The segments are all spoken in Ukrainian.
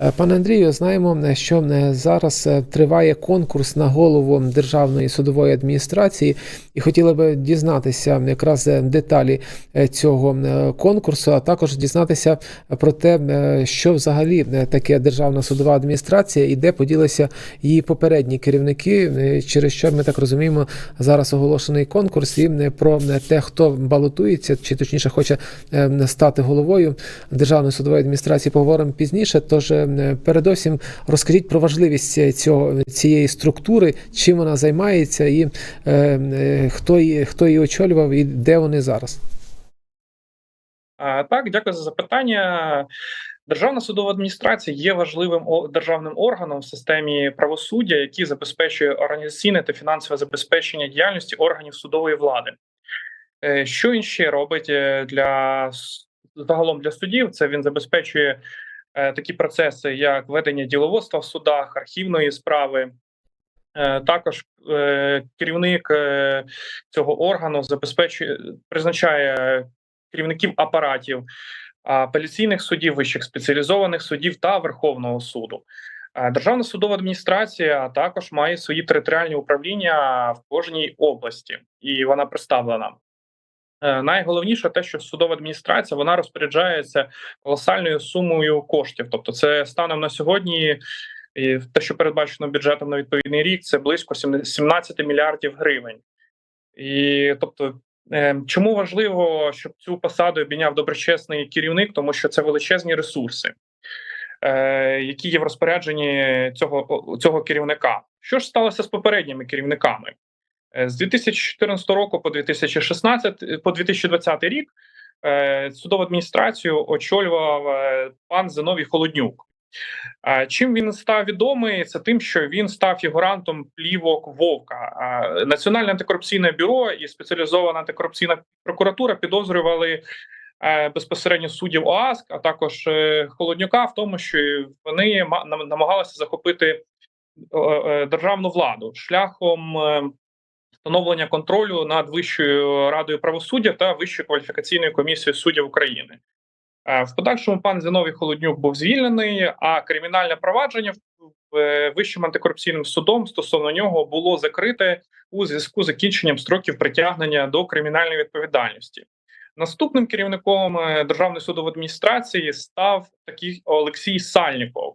Е, Пане Андрію, знаємо, е, що е, зараз триває конкурс на голову Державної судової адміністрації, і хотіли би дізнатися якраз деталі цього конкурсу, а також дізнатися про те, що взагалі таке Державна судова адміністрація і де поділися її попередні керівники, через що ми так розуміємо, зараз оголошений конкурс і про те, хто балотується, чи точніше хоче стати головою Державної судової адміністрації, поговоримо пізніше. Тож передовсім розкажіть про важливість цього цієї структури, чим вона займається, і е, е, хто її хто її очолював, і де вони зараз. Так, дякую за запитання. Державна судова адміністрація є важливим державним органом в системі правосуддя, який забезпечує організаційне та фінансове забезпечення діяльності органів судової влади. Е, Що він ще робить е, для загалом для судів? Це він забезпечує е, такі процеси, як ведення діловодства в судах, архівної справи. Е, Також е, керівник е, цього органу забезпечує призначає керівників апаратів апеляційних судів, вищих спеціалізованих судів та Верховного суду. Е, Державна судова адміністрація також має свої територіальні управління в кожній області, і вона представлена. Е, Найголовніше те, що судова адміністрація вона розпоряджається колосальною сумою коштів. Тобто, це станом на сьогодні, і те, що передбачено бюджетом на відповідний рік, це близько 17 мільярдів гривень. І тобто, е, чому важливо, щоб цю посаду обійняв доброчесний керівник, тому що це величезні ресурси, е, які є в розпорядженні цього, цього керівника. Що ж сталося з попередніми керівниками? Е, З 2014 року по 2016, по 2020 рік е, судову адміністрацію очолював е, пан Зиновій Холоднюк. Чим він став відомий? Це тим, що він став фігурантом плівок Вовка. Національне антикорупційне бюро і спеціалізована антикорупційна прокуратура підозрювали е, безпосередньо суддів ОАСК, а також е, Холоднюка в тому, що вони ма- нам- намагалися захопити е, е, державну владу шляхом е, встановлення контролю над Вищою радою правосуддя та Вищою кваліфікаційною комісією суддів України. Е, В подальшому пан Зіновій Холоднюк був звільнений, а кримінальне провадження в- в Вищим антикорупційним судом стосовно нього було закрите у зв'язку з закінченням строків притягнення до кримінальної відповідальності. Наступним керівником е, Державної судової адміністрації став такий Олексій Сальніков,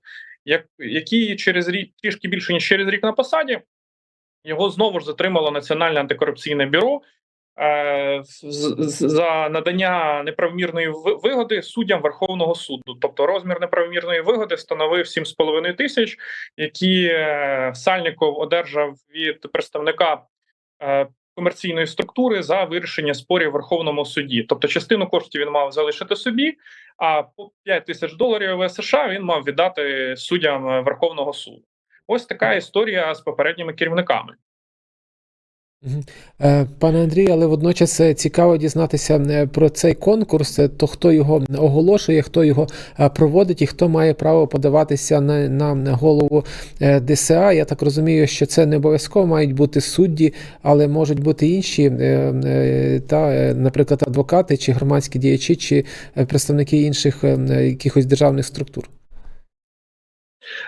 який через рік трішки більше ніж через рік на посаді. Його знову ж затримало Національне антикорупційне бюро е, за надання неправомірної вигоди суддям Верховного суду. Тобто розмір неправомірної вигоди становив 7,5 тисяч, які е, Сальніков одержав від представника е, комерційної структури за вирішення спорів в Верховному суді. Тобто, частину коштів він мав залишити собі, а по 5 тисяч доларів США він мав віддати суддям е, Верховного суду. Ось така історія з попередніми керівниками. Е, Пане Андрію, але водночас е, цікаво дізнатися е, про цей конкурс, то хто його оголошує, хто його проводить і хто має право подаватися на, на голову ДСА. Я так розумію, що це не обов'язково мають бути судді, але можуть бути інші, та, наприклад, адвокати чи громадські діячі, чи представники інших якихось державних структур.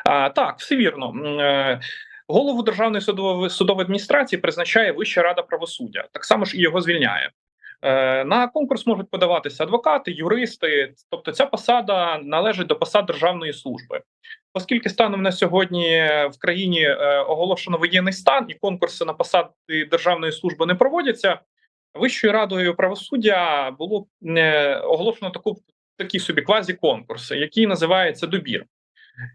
А, так, все вірно. Е, Голову Державної судової судової адміністрації призначає Вища рада правосуддя. Так само ж і його звільняє. Е, На конкурс можуть подаватися адвокати, юристи. Тобто, ця посада належить до посад державної служби. Оскільки станом на сьогодні в країні е, оголошено воєнний стан і конкурси на посади державної служби не проводяться. Вищою радою правосуддя було оголошено таку такий собі квазі-конкурс, який називається добір.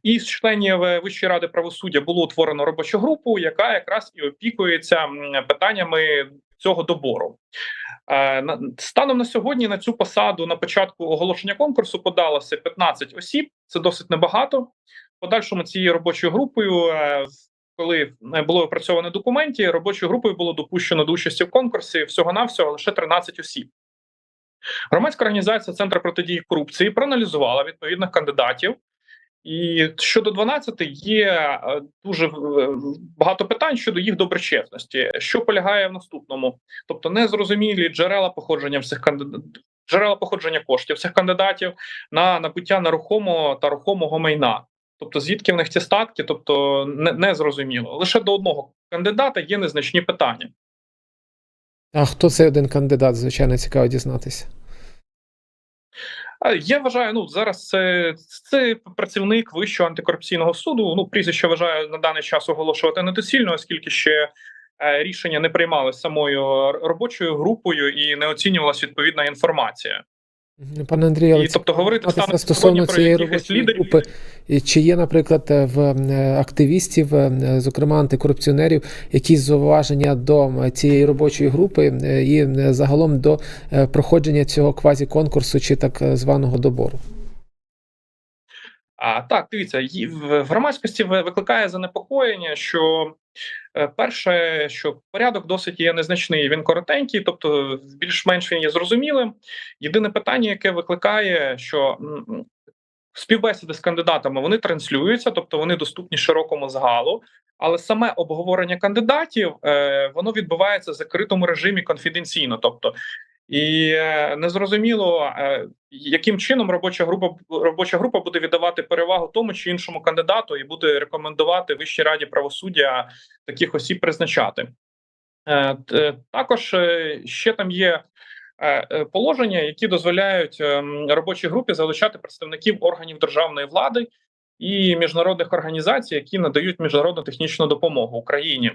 І з членів е, Вищої ради правосуддя було утворено робочу групу, яка якраз і опікується питаннями цього добору. Е, Станом на сьогодні на цю посаду на початку оголошення конкурсу подалося 15 осіб. Це досить небагато. Подальшому цією робочою групою, е, коли було опрацьовано документі, робочою групою було допущено до участі в конкурсі всього навсього лише 13 осіб. Громадська організація Центр протидії корупції проаналізувала відповідних кандидатів. І щодо 12 є е, дуже е, багато питань щодо їх доброчесності, що полягає в наступному, тобто незрозумілі джерела походження всіх кандидатів. Джерела походження коштів цих кандидатів на набуття нерухомого та рухомого майна. Тобто, звідки в них ці статки, тобто не, не зрозуміло. Лише до одного кандидата є незначні питання. А хто цей один кандидат? Звичайно, цікаво дізнатися. А Я вважаю, ну зараз це, це працівник Вищого антикорупційного суду. Ну, прізвище вважаю на даний час оголошувати недоцільно, оскільки ще е, рішення не приймали самою робочою групою і не оцінювалася відповідна інформація. Пане Андрію, але І тобто говорити саме стосовно цієї робочої лідерів. групи, і чи є, наприклад, е, в е, активістів, е, зокрема антикорупціонерів, якісь зауваження до цієї робочої групи і загалом до проходження цього квазі-конкурсу чи так званого добору? А так, дивіться, в громадськості викликає занепокоєння, що перше, що порядок досить є незначний, він коротенький, тобто більш-менш він є зрозумілим. Єдине питання, яке викликає, що співбесіди з кандидатами вони транслюються, тобто вони доступні широкому загалу. Але саме обговорення кандидатів е, воно відбувається в закритому режимі конфіденційно. Тобто, і е, незрозуміло, е, яким чином робоча група робоча група буде віддавати перевагу тому чи іншому кандидату і буде рекомендувати Вищій раді правосуддя таких осіб призначати. Е, Також ще там є положення, які дозволяють ем, робочій групі залучати представників органів державної влади і міжнародних організацій, які надають міжнародну технічну допомогу Україні.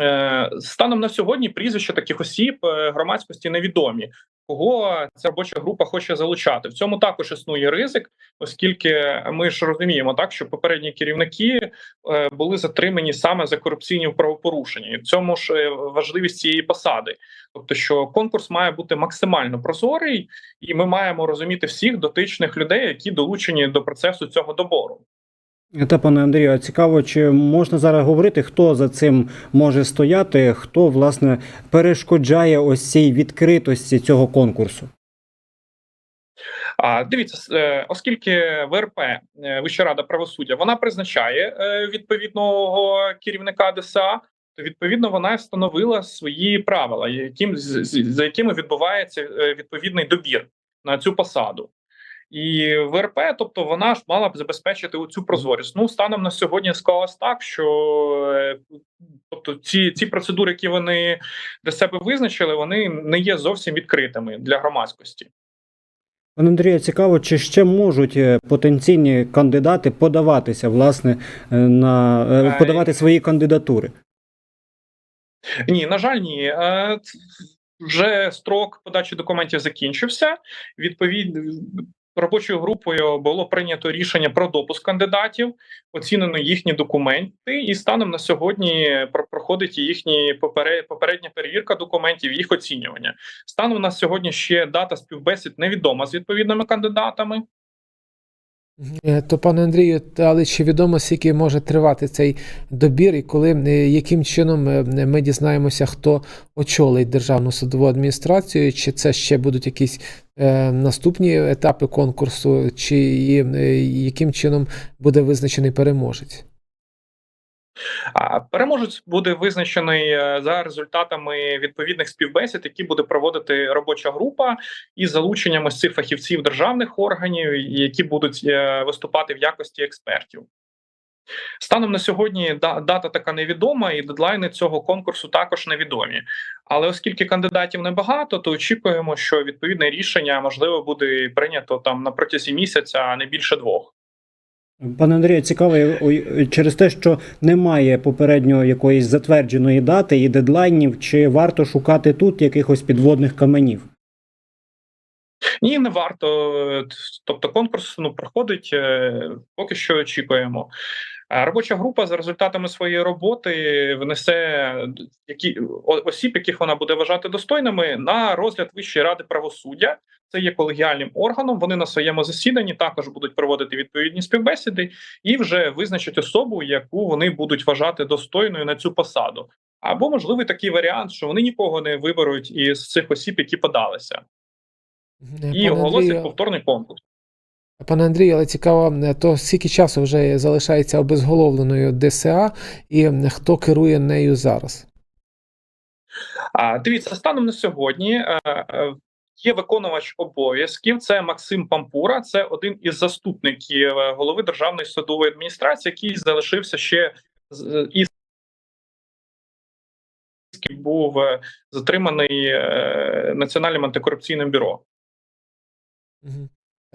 Е, Станом на сьогодні прізвища таких осіб е, громадськості невідомі. Кого ця робоча група хоче залучати? В цьому також існує ризик, оскільки ми ж розуміємо, так що попередні керівники е, були затримані саме за корупційні правопорушення, і в цьому ж важливість цієї посади. Тобто, що конкурс має бути максимально прозорий, і ми маємо розуміти всіх дотичних людей, які долучені до процесу цього добору. Та пане Андрію, цікаво, чи можна зараз говорити, хто за цим може стояти, хто власне перешкоджає ось цій відкритості цього конкурсу? А дивіться, е, оскільки ВРП е, Вища рада правосуддя вона призначає е, відповідного керівника ДСА, то відповідно вона встановила свої правила, яким за якими відбувається відповідний добір на цю посаду. І ВРП, тобто вона ж мала б забезпечити цю прозорість. Ну станом на сьогодні склалось так, що е, тобто ці, ці процедури, які вони для себе визначили, вони не є зовсім відкритими для громадськості. Пане Андрію, цікаво, чи ще можуть е, потенційні кандидати подаватися, власне, е, на подавати свої кандидатури? Ні, на жаль, ні. Вже строк подачі документів закінчився. Відповідно, робочою групою було прийнято рішення про допуск кандидатів, оцінено їхні документи, і станом на сьогодні про- проходить їхні попере- попередня перевірка документів, їх оцінювання. Станом на сьогодні ще дата співбесід невідома з відповідними кандидатами. Е, То, пане Андрію, але чи відомо, скільки може тривати цей добір, і коли е, яким чином е, ми дізнаємося, хто очолить державну судову адміністрацію, чи це ще будуть якісь наступні етапи конкурсу, чи яким чином буде визначений переможець? Переможець буде визначений е, за результатами відповідних співбесід, які буде проводити робоча група із залученням ось цих фахівців державних органів, які будуть е, виступати в якості експертів. Станом на сьогодні дата така невідома, і дедлайни цього конкурсу також невідомі. Але оскільки кандидатів небагато, то очікуємо, що відповідне рішення можливо буде прийнято там на протязі місяця, а не більше двох. Пане Андрію, цікаво, через те, що немає попередньо якоїсь затвердженої дати і дедлайнів, чи варто шукати тут якихось підводних каменів? Ні, не варто. Тобто, конкурс ну проходить. е, Поки що очікуємо. Робоча група за результатами своєї роботи внесе які осіб, яких вона буде вважати достойними, на розгляд Вищої ради правосуддя. Це є колегіальним органом. Вони на своєму засіданні також будуть проводити відповідні співбесіди і вже визначать особу, яку вони будуть вважати достойною на цю посаду. Або можливий такий варіант, що вони нікого не виберуть із цих осіб, які подалися, і оголосять повторний конкурс. Пане Андрію, але цікаво, е, то скільки часу вже залишається обезголовленою ДСА, і хто керує нею зараз? А дивіться, станом на сьогодні е, е, Є виконувач обов'язків. Це Максим Пампура. Це один із заступників голови державної судової адміністрації, який залишився ще із був затриманий національним антикорупційним бюро.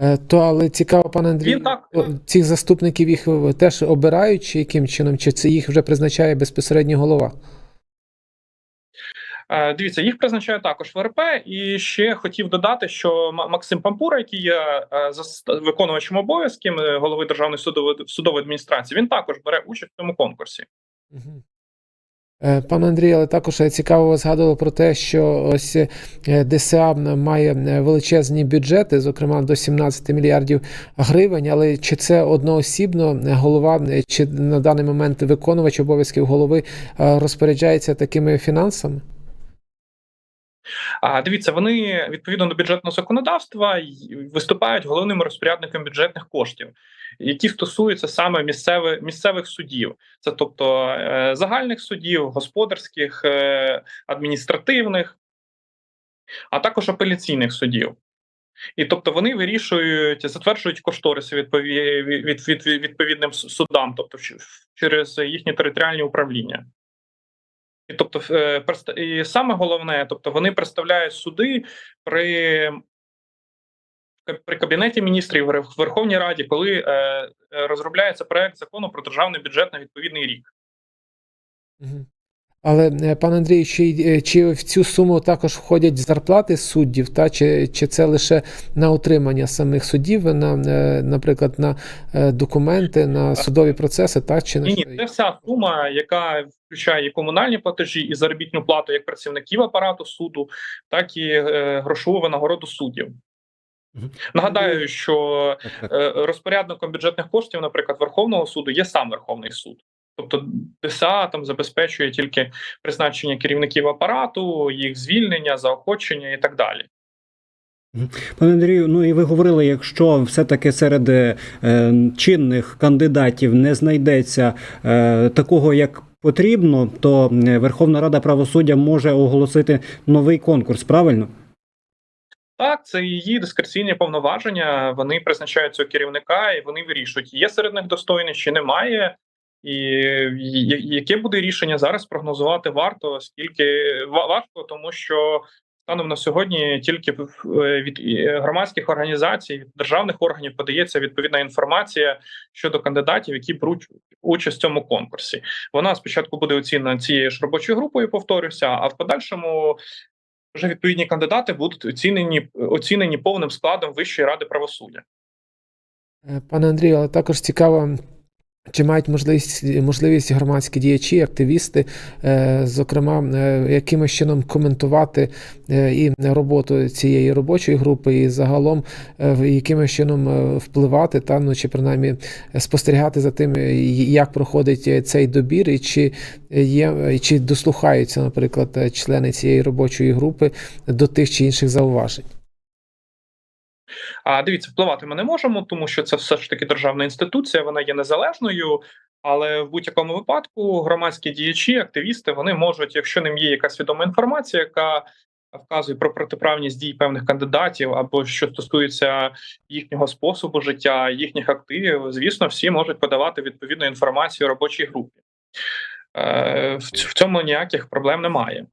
Е, То але цікаво, пане Андрій, Він так. цих заступників їх е, теж обирають, чи яким чином, чи це їх вже призначає безпосередньо голова? Е, Дивіться, їх призначає також ВРП, і ще хотів додати, що М- Максим Пампура, який є е, зас- виконувачем обов'язків е, голови державної судової судової адміністрації, він також бере участь в цьому конкурсі. Мгм. Е, Пане Андрій, але також цікаво згадували про те, що ось е, ДСА має е, величезні бюджети, зокрема до 17 мільярдів гривень. Але чи це одноосібно голова, чи на даний момент виконувач обов'язків голови розпоряджається такими фінансами? А дивіться, вони відповідно до бюджетного законодавства виступають головними розпорядником бюджетних коштів, які стосуються саме місцевих місцевих судів, це тобто е, загальних судів, господарських, е, адміністративних, а також апеляційних судів. І тобто вони вирішують, затверджують кошториси відпові- від, від, від, відповідним судам, тобто через їхні територіальні управління. І тобто, е, і саме головне, тобто вони представляють суди при, при кабінеті міністрів в Верховній Раді, коли е, е, розробляється проект закону про державний бюджет на відповідний рік. Але, е, пане Андрій, чи, чи в цю суму також входять зарплати суддів, та чи, чи це лише на утримання самих суддів, на, наприклад, на документи, на судові процеси, так чи на Ні, ні, це вся сума, яка включає і комунальні платежі, і заробітну плату як працівників апарату суду, так і е, грошову винагороду суддів. Нагадаю, що Так, так. е, розпорядником бюджетних коштів, наприклад, Верховного суду, є сам Верховний суд. Тобто ДСА там забезпечує тільки призначення керівників апарату, їх звільнення, заохочення і так далі. Пане Андрію, ну і ви говорили, якщо все-таки серед е, чинних кандидатів не знайдеться е, такого, як потрібно, то е, Верховна Рада правосуддя може оголосити новий конкурс, правильно? Так, це її дискреційні повноваження. Вони призначають цього керівника і вони вирішують, є серед них достойний чи немає. І яке буде рішення зараз прогнозувати варто, оскільки ва- важко, тому що станом на сьогодні тільки е, від е, громадських організацій, державних органів подається відповідна інформація щодо кандидатів, які беруть участь в цьому конкурсі. Вона спочатку буде оцінена цією ж робочою групою, повторюся, а в подальшому вже відповідні кандидати будуть оцінені оцінені повним складом Вищої ради правосуддя. Е, Пане Андрію, але також цікаво, чи мають можливість, можливість громадські діячі, активісти, е, зокрема, е, якимось чином коментувати е, і роботу цієї робочої групи, і загалом якимось чином впливати, та, ну, чи принаймні спостерігати за тим, як проходить цей добір, і чи є, чи дослухаються, наприклад, члени цієї робочої групи до тих чи інших зауважень. А дивіться, впливати ми не можемо, тому що це все ж таки державна інституція, вона є незалежною. Але в будь-якому випадку громадські діячі, активісти, вони можуть, якщо ним є якась відома інформація, яка вказує про протиправність дій певних кандидатів, або що стосується їхнього способу життя, їхніх активів, звісно, всі можуть подавати відповідну інформацію робочій групі. Е, В цьому ніяких проблем немає.